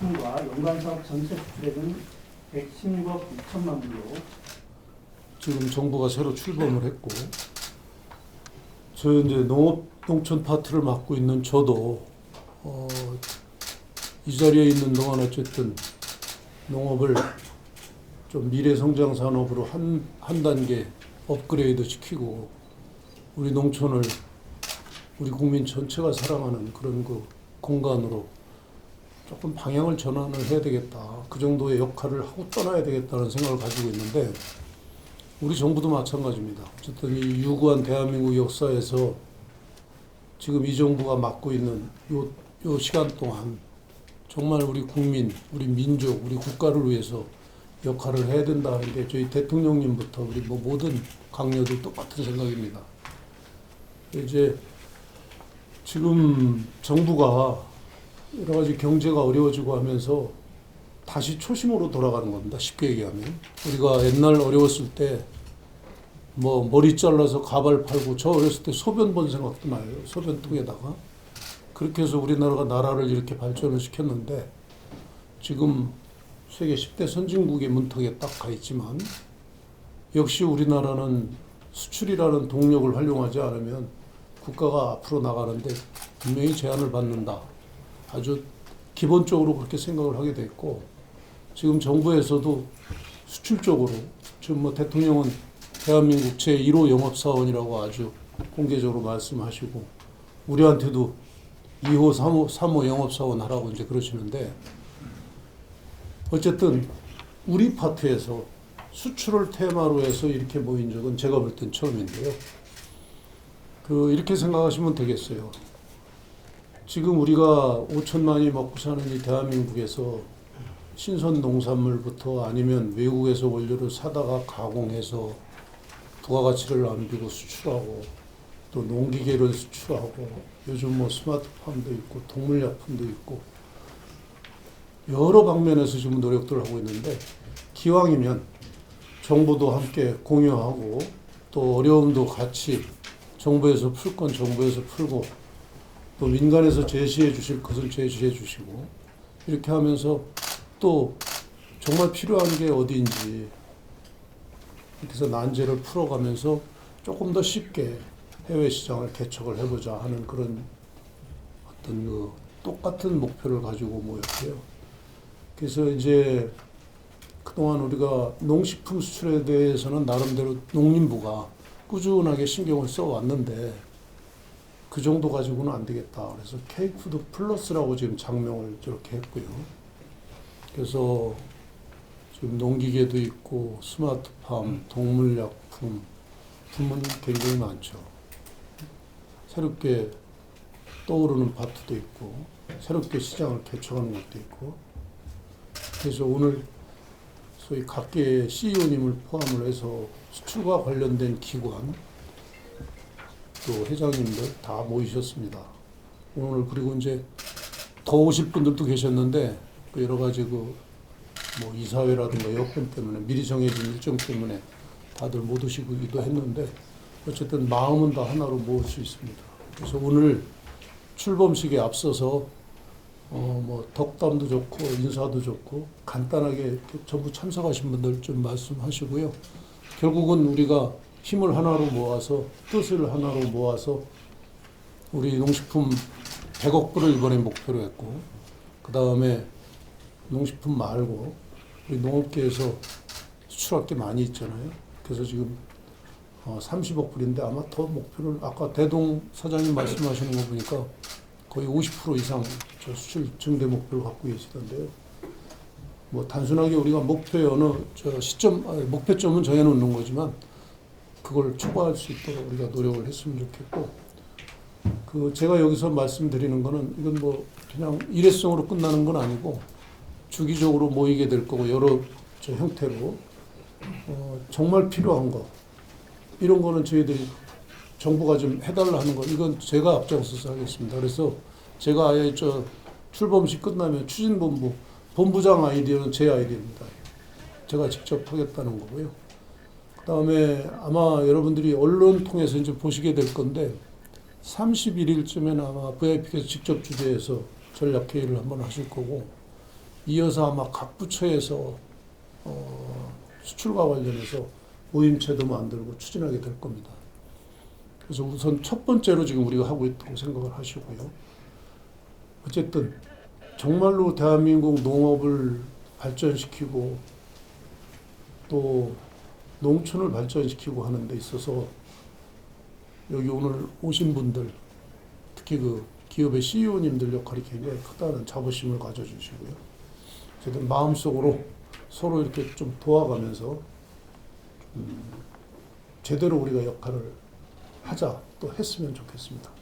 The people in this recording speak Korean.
농식품과 연관사업 전체 수출액은 116억 6천만 불로. 지금 정부가 새로 출범을 했고 저 이제 농업 농촌 파트를 맡고 있는 저도 어, 이 자리에 있는 동안 어쨌든 농업을 좀 미래 성장 산업으로 한, 한 단계 업그레이드 시키고 우리 농촌을 우리 국민 전체가 사랑하는 그런 그 공간으로 조금 방향을 전환을 해야 되겠다. 그 정도의 역할을 하고 떠나야 되겠다는 생각을 가지고 있는데 우리 정부도 마찬가지입니다. 어쨌든 이 유구한 대한민국 역사에서 지금 이 정부가 맡고 있는 요, 요 시간 동안 정말 우리 국민, 우리 민족, 우리 국가를 위해서 역할을 해야 된다는 게 저희 대통령님부터 우리 뭐 모든 강요들 똑같은 생각입니다. 이제 지금 정부가 여러 가지 경제가 어려워지고 하면서 다시 초심으로 돌아가는 겁니다. 쉽게 얘기하면 우리가 옛날 어려웠을 때 뭐 머리 잘라서 가발 팔고 저 어렸을 때 소변 본 생각도 나요. 소변통에다가 그렇게 해서 우리나라가 나라를 이렇게 발전을 시켰는데 지금 세계 10대 선진국의 문턱에 딱 가 있지만 역시 우리나라는 수출이라는 동력을 활용하지 않으면 국가가 앞으로 나가는데 분명히 제한을 받는다. 아주 기본적으로 그렇게 생각을 하게 됐고 지금 정부에서도 수출 쪽으로 지금 뭐 대통령은 대한민국 제1호 영업사원이라고 아주 공개적으로 말씀하시고 우리한테도 2호, 3호, 3호 영업사원 하라고 이제 그러시는데 어쨌든 우리 파트에서 수출을 테마로 해서 이렇게 모인 적은 제가 볼 땐 처음인데요. 그 이렇게 생각하시면 되겠어요. 지금 우리가 5천만이 먹고 사는 이 대한민국에서 신선 농산물부터 아니면 외국에서 원료를 사다가 가공해서 부가가치를 남기고 수출하고 또 농기계를 수출하고 요즘 뭐 스마트팜도 있고 동물약품도 있고 여러 방면에서 지금 노력들을 하고 있는데 기왕이면 정부도 함께 공유하고 또 어려움도 같이 정부에서 풀 건 정부에서 풀고 또 민간에서 제시해 주실 것을 제시해 주시고 이렇게 하면서 또 정말 필요한 게 어디인지 이렇게 해서 난제를 풀어가면서 조금 더 쉽게 해외 시장을 개척을 해보자 하는 그런 어떤 그 똑같은 목표를 가지고 모였고요. 그래서 이제 그동안 우리가 농식품 수출에 대해서는 나름대로 농림부가 꾸준하게 신경을 써왔는데 그 정도 가지고는 안 되겠다. 그래서 K푸드 플러스라고 지금 장명을 저렇게 했고요. 그래서 지금 농기계도 있고 스마트팜, 동물약품, 품은 굉장히 많죠. 새롭게 떠오르는 파트도 있고 새롭게 시장을 개척하는 것도 있고 그래서 오늘 소위 각계의 CEO님을 포함을 해서 수출과 관련된 기관 또 회장님들 다 모이셨습니다. 오늘 그리고 이제 더 오실 분들도 계셨는데 그 여러 가지 그 뭐 이사회라든가 여건 때문에 미리 정해진 일정 때문에 다들 못 오시기도 했는데 어쨌든 마음은 다 하나로 모을 수 있습니다. 그래서 오늘 출범식에 앞서서 어 뭐 덕담도 좋고 인사도 좋고 간단하게 전부 참석하신 분들 좀 말씀하시고요. 결국은 우리가 힘을 하나로 모아서 뜻을 하나로 모아서 우리 농식품 100억 불을 이번에 목표로 했고 그 다음에 농식품 말고 우리 농업계에서 수출할 게 많이 있잖아요. 그래서 지금 어, 30억 불인데 아마 더 목표를 아까 대동 사장님 말씀하시는 거 보니까 거의 50% 이상 저 수출 증대 목표를 갖고 계시던데요. 뭐 단순하게 우리가 목표에 어느 저 시점 목표점은 정해놓는 거지만 그걸 초과할 수 있도록 우리가 노력을 했으면 좋겠고 그 제가 여기서 말씀드리는 거는 이건 뭐 그냥 일회성으로 끝나는 건 아니고 주기적으로 모이게 될 거고 여러 저 형태로 어, 정말 필요한 거 이런 거는 저희들이 정부가 좀 해달라 하는 거 이건 제가 앞장서서 하겠습니다. 그래서 제가 아예 저 출범식 끝나면 추진본부 본부장 아이디어는 제 아이디어입니다. 제가 직접 하겠다는 거고요. 그다음에 아마 여러분들이 언론 통해서 이제 보시게 될 건데 31일쯤에는 아마 VIP께서 직접 주재해서 전략 회의를 한번 하실 거고 이어서 아마 각 부처에서 어, 수출과 관련해서 모임체도 만들고 추진하게 될 겁니다. 그래서 우선 첫 번째로 지금 우리가 하고 있다고 생각을 하시고요. 어쨌든 정말로 대한민국 농업을 발전시키고 또 농촌을 발전시키고 하는 데 있어서 여기 오늘 오신 분들 특히 그 기업의 CEO님들 역할이 굉장히 크다는 자부심을 가져주시고요. 어쨌든 마음속으로 서로 이렇게 좀 도와가면서 음, 제대로 우리가 역할을 하자 또 했으면 좋겠습니다.